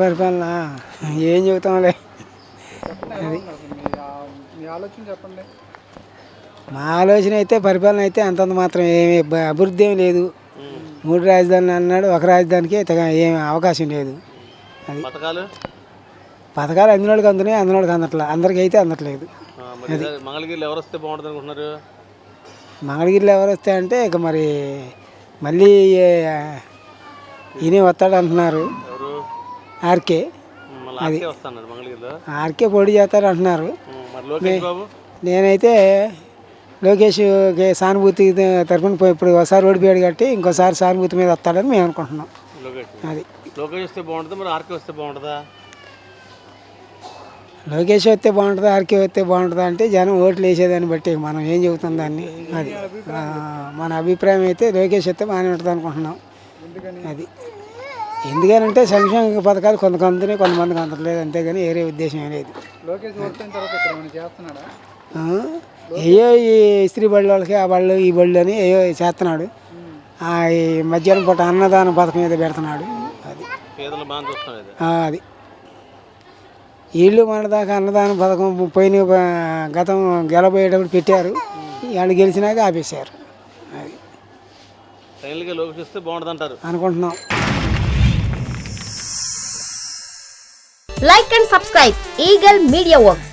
పరిపాలన? ఏం చెబుతాంలే. అది మీ ఆలోచన చెప్పండి. మా ఆలోచన అయితే పరిపాలన అయితే అంతంత మాత్రం ఏమి అభివృద్ధి ఏమి లేదు. మూడు రాజధానులు అన్నాడు ఒక రాజధానికి తెగ ఏమి అవకాశం లేదు. అది పథకాలు? పథకాలు అందినోళ్ళకి అందుతున్నాయి అందినోళ్ళకి అందట్లే. అందరికీ అయితే అందట్లేదు. ఈసారి మంగళగిరిలో ఎవరు వస్తే బాగుంటుంది అనుకుంటున్నారు? మంగళగిరిలో ఎవరు వస్తాయంటే ఇక మరి మళ్ళీ ఈయనే వస్తాడు అంటున్నారు. ఆర్కే. మళ్ళీ ఆర్కే పోటీ చేస్తాడు అంటున్నారు. నేనైతే లోకేష్ సానుభూతి తరపున పోయి ఇప్పుడు ఒకసారి ఓడిపోయాడు కాబట్టి ఇంకోసారి సానుభూతి మీద వస్తాడని మేము అనుకుంటున్నాం. లోకేష్. అది. లోకేష్ వస్తే బాగుంటుందా? మరి ఆర్కే వస్తే బాగుంటుందా? లోకేష్ వస్తే బాగుంటుందా? ఆర్కే వస్తే బాగుంటుందా అంటే జనం ఓట్లు వేసేదాన్ని బట్టి మనం ఏం చెబుతాం దాన్ని? అది. మన అభిప్రాయం అయితే లోకేష్ వస్తే బాగానే ఉంటుంది అనుకుంటున్నాం. అది. ఎందుకనంటే సంక్షేమ పథకాలు కొంతమందిని కొంతమందికి అందట్లేదు అంతేగాని వేరే ఉద్దేశం ఏం లేదు. ఏయో ఈ ఇస్త్రీ బళ్ళు వాళ్ళకి ఆ బళ్ళు ఈ బళ్ళు అని ఏయో చేస్తున్నాడు. ఆ, ఈ మధ్యాహ్నం పూట అన్నదాన పథకం ఏదో పెడుతున్నాడు. అది. అది. వీళ్ళు దాకా అన్నదాన పథకం పోయిన గతం గెలబోయేటప్పుడు పెట్టారు. వాళ్ళు గెలిచినాక ఆపేశారు. అది. అనుకుంటున్నాం. Like and subscribe Eagle Media Works.